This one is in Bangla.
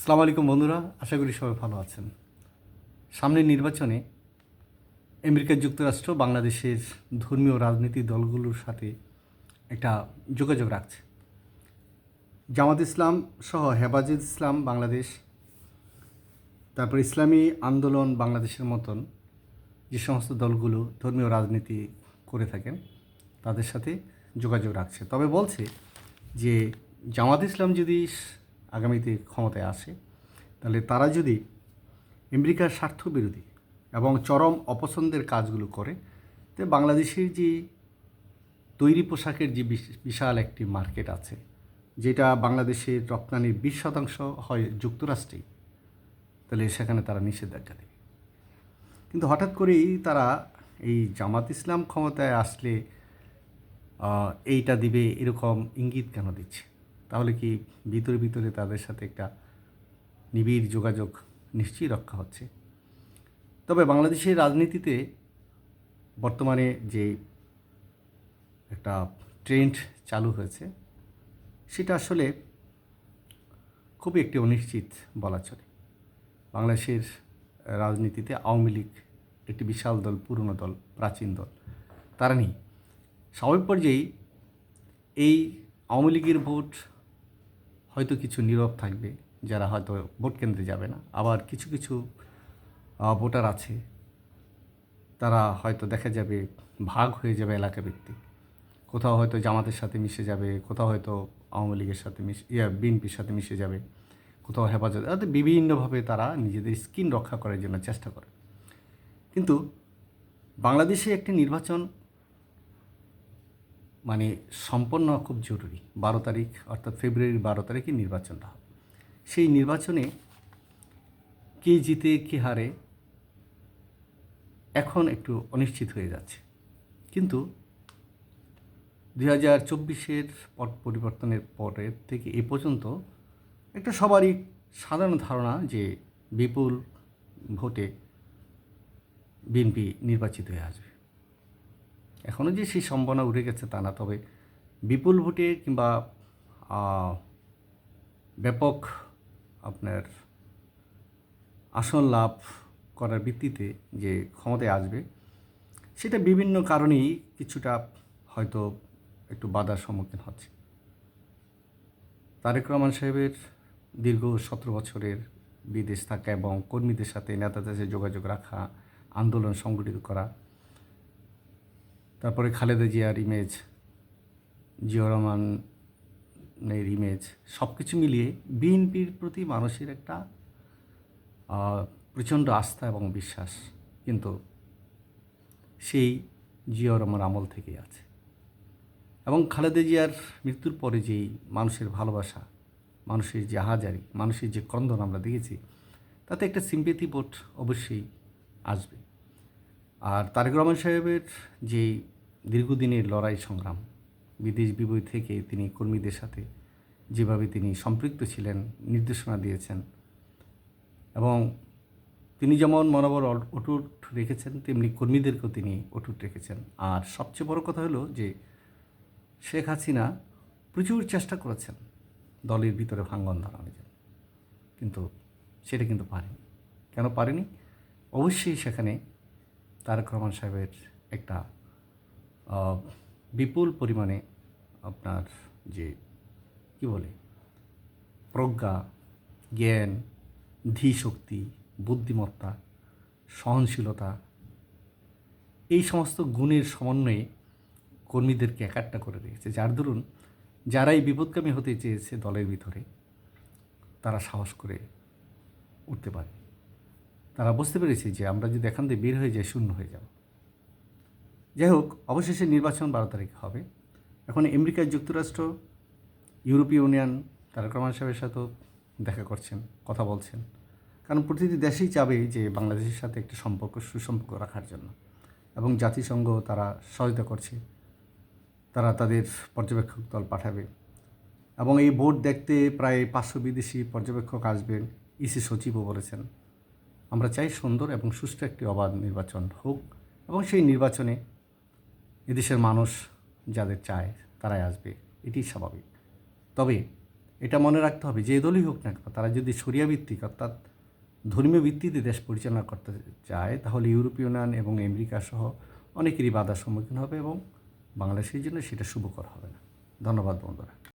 সালাম আলাইকুম বন্ধুরা, আশা করি সবাই ভালো আছেন। সামনের নির্বাচনে আমেরিকা যুক্তরাষ্ট্র বাংলাদেশের ধর্মীয় রাজনীতি দলগুলোর সাথে একটা যোগাযোগ রাখছে। জামাত ইসলাম সহ হেফাজত ইসলাম বাংলাদেশ, তারপর ইসলামী আন্দোলন বাংলাদেশের মতন যে সমস্ত দলগুলো ধর্মীয় রাজনীতি করে থাকেন, তাদের সাথে যোগাযোগ রাখছে। তবে বলছে যে জামাত ইসলাম যদি আগামীতে ক্ষমতায় আসে, তাহলে তারা যদি আমেরিকার স্বার্থ বিরোধী এবং চরম অপছন্দের কাজগুলো করে, তো বাংলাদেশের যে তৈরি পোশাকের যে বিশ- বিশাল একটি মার্কেট আছে, যেটা বাংলাদেশের রপ্তানির বিশ শতাংশ হয় যুক্তরাষ্ট্রেই, তাহলে সেখানে তারা নিষেধাজ্ঞা দেবে। কিন্তু হঠাৎ করেই তারা এই জামাত ইসলাম ক্ষমতায় আসলে এইটা দিবে, এরকম ইঙ্গিত কেন দিচ্ছে? তাহলে কি ভিতরে ভিতরে তাদের সাথে একটা নিবিড় যোগাযোগ নিশ্চয়ই রক্ষা হচ্ছে? তবে বাংলাদেশের রাজনীতিতে বর্তমানে যে একটা ট্রেন্ড চালু হয়েছে, সেটা আসলে খুবই একটি অনিশ্চিত বলা চলে। বাংলাদেশের রাজনীতিতে আওয়ামী লীগ একটি বিশাল দল, পুরনো দল, প্রাচীন দল। তারা নেই। স্বাভাবিক পর্যায়েই এই আওয়ামী লীগের ভোট হয়তো কিছু নীরব থাকবে, যারা হয়তো ভোট কেন্দ্রে যাবে না। আবার কিছু কিছু ভোটার আছে, তারা হয়তো দেখা যাবে ভাগ হয়ে যাবে এলাকা ভিত্তিক কোথাও হয়তো জামাতের সাথে মিশে যাবে, কোথাও হয়তো আওয়ামী লীগের সাথে মিশে, ইয়া, বিএনপির সাথে মিশে যাবে, কোথাও হেফাজত অর্থাৎ বিভিন্নভাবে তারা নিজেদের স্কিন রক্ষা করার জন্য চেষ্টা করে। কিন্তু বাংলাদেশে একটি নির্বাচন মানে সম্পন্ন খুব জরুরি। বারো তারিখ অর্থাৎ ফেব্রুয়ারির বারো তারিখে নির্বাচনটা হবে। সেই নির্বাচনে কে জিতে, কে হারে এখন একটু অনিশ্চিত হয়ে যাচ্ছে। কিন্তু দুই হাজার চব্বিশের পট পরিবর্তনের পরের থেকে এ পর্যন্ত একটা সবারই সাধারণ ধারণা যে বিপুল ভোটে বিএনপি নির্বাচিত হয়ে আসবে। এখনও যে সেই সম্ভাবনা উঠে গেছে তা না, তবে বিপুল ভোটে কিংবা ব্যাপক আপনার আসন লাভ করার ভিত্তিতে যে ক্ষমতায় আসবে, সেটা বিভিন্ন কারণেই কিছুটা হয়তো একটু বাধার সম্মুখীন হচ্ছে। তারেক রহমান সাহেবের দীর্ঘ সতেরো বছরের বিদেশ থাকা এবং কর্মীদের সাথে নেতাদের সাথে যোগাযোগ রাখা, আন্দোলন সংগঠিত করা তারপরে খালেদা জিয়ার ইমেজ জিয়া রহমানের ইমেজ সব কিছু মিলিয়ে বিএনপির প্রতি মানুষের একটা প্রচণ্ড আস্থা এবং বিশ্বাস। কিন্তু সেই জিয়া রহমান আমল থেকেই আছে। এবং খালেদা জিয়ার মৃত্যুর পরে যেই মানুষের ভালোবাসা, মানুষের যে হাজারি মানুষের যে ক্রন্দন আমরা দেখেছি, তাতে একটা সিম্পেথি বোট অবশ্যই আসবে। আর তারেক রহমান সাহেবের যে দীর্ঘদিনের লড়াই সংগ্রাম, বিদেশ বিবই থেকে তিনি কর্মীদের সাথে যেভাবে তিনি সম্পৃক্ত ছিলেন, নির্দেশনা দিয়েছেন এবং তিনি যেমন মনোবল অটুট রেখেছেন, তেমনি কর্মীদেরকেও তিনি অটুট রেখেছেন। আর সবচেয়ে বড় কথা হলো যে, শেখ হাসিনা প্রচুর চেষ্টা করেছেন দলের ভিতরে ভাঙ্গন ধরানোর জন্য। কিন্তু সেটা কিন্তু পারেনি। কেন পারেনি? অবশ্যই সেখানে তারেক রহমান সাহেবের একটা বিপুল পরিমাণে আপনার যে, কি বলে, প্রজ্ঞা, জ্ঞান, ধীশক্তি, বুদ্ধিমত্তা, সহনশীলতা, এই সমস্ত গুণের সমন্বয়ে কর্মীদেরকে একাট্টা করে রেখেছে। যার দরুন যারাই বিপদগামী হতে চেয়েছে দলের ভিতরে, তারা সাহস করে উঠতে পারে। তারা বুঝতে পেরেছে যে আমরা যদি এখান থেকে বের হয়ে যাই, শূন্য হয়ে যাব। যাই হোক, অবশেষে নির্বাচন বারো তারিখে হবে। এখন আমেরিকা যুক্তরাষ্ট্র, ইউরোপীয় ইউনিয়ন তারেক রহমান সাহেবের সাথেও দেখা করছেন, কথা বলছেন। কারণ প্রতিটি দেশেই চাবে যে বাংলাদেশের সাথে একটি সম্পর্ক, সুসম্পর্ক রাখার জন্য। এবং জাতিসংঘ তারা সহায়তা করছে। তারা তাদের পর্যবেক্ষক দল পাঠাবে। এবং এই ভোট দেখতে প্রায় পাঁচশো বিদেশি পর্যবেক্ষক আসবেন ইসি সচিবও বলেছেন। আমরা চাই সুন্দর এবং সুষ্ঠু একটি অবাধ নির্বাচন হোক এবং সেই নির্বাচনে এদেশের মানুষ যাদের চায় তারাই আসবে এটি স্বাভাবিক। তবে এটা মনে রাখতে হবে যে দলই হোক না কেন, তারা যদি সরিয়া ভিত্তিক অর্থাৎ ধর্মীয় ভিত্তিতে দেশ পরিচালনা করতে চায় তাহলে ইউরোপীয় ইউনিয়ন এবং আমেরিকা সহ অনেকেরই বাধার সম্মুখীন হবে এবং বাংলাদেশের জন্য সেটা শুভকর হবে না। ধন্যবাদ বন্ধুরা।